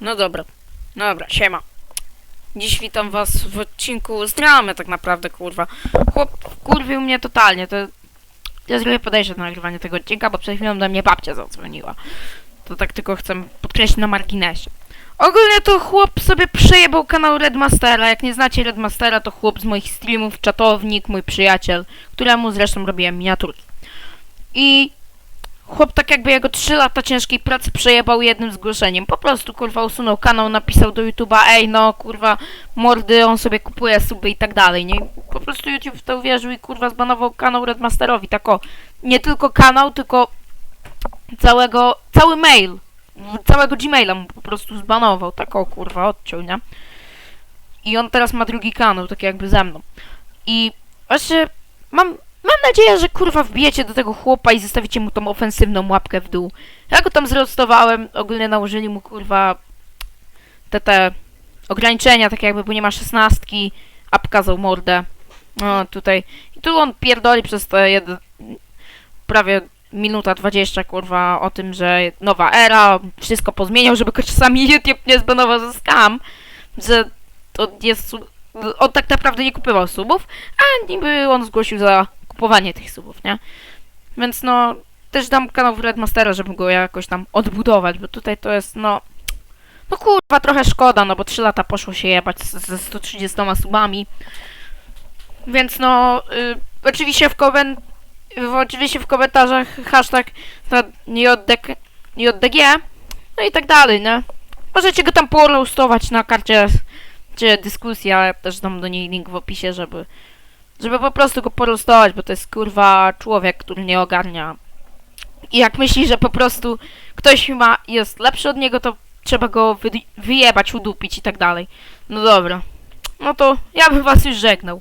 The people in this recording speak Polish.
No dobra. Dobra, siema. Dziś witam was w odcinku z dramy tak naprawdę, kurwa. Chłop kurwił mnie totalnie, to... Ja zrobię podejście do nagrywania tego odcinka, bo przed chwilą do mnie babcia zadzwoniła. To tak tylko chcę podkreślić na marginesie. Ogólnie to chłop sobie przejebał kanał Redmastera. Jak nie znacie Redmastera, to chłop z moich streamów, czatownik, mój przyjaciel, któremu zresztą robiłem miniaturki. I Chłop tak jakby jego 3 lata ciężkiej pracy przejebał jednym zgłoszeniem. Po prostu kurwa usunął kanał, napisał do YouTube'a, ej no kurwa mordy, on sobie kupuje suby i tak dalej, nie? Po prostu YouTube w to uwierzył i kurwa zbanował kanał Redmasterowi, tak o. Nie tylko kanał, tylko całego, cały mail, całego Gmaila mu po prostu zbanował, tak o kurwa, odciął, nie? I on teraz ma drugi kanał, tak jakby ze mną. I właśnie mam Mam nadzieję, że kurwa wbijecie do tego chłopa i zostawicie mu tą ofensywną łapkę w dół. Ja go tam zrostowałem, ogólnie nałożyli mu kurwa te te ograniczenia, tak jakby, bo nie ma szesnastki, a pokazał mordę. No tutaj. I tu on pierdoli przez te jed... prawie minuta 20 kurwa o tym, że nowa era, wszystko pozmieniał, żeby go czasami YouTube nie zbanował za scam, że to jest... On tak naprawdę nie kupywał subów, a niby on zgłosił za kupowanie tych subów, nie? Więc no, też dam kanał Redmastera, żeby go jakoś tam odbudować, bo tutaj to jest, no... No kurwa, trochę szkoda, no bo 3 lata poszło się jebać ze 130 subami. Więc no, y, oczywiście w koment... Oczywiście w komentarzach hashtag JDG, JDG, no i tak dalej, nie? Możecie go tam poroastować na karcie czy dyskusja, ja też dam do niej link w opisie, żeby żeby po prostu go porostować, bo to jest kurwa człowiek, który nie ogarnia. I jak myśli, że po prostu ktoś ma, jest lepszy od niego, to trzeba go wy, wyjebać, udupić i tak dalej. No dobra. No to ja bym was już żegnał.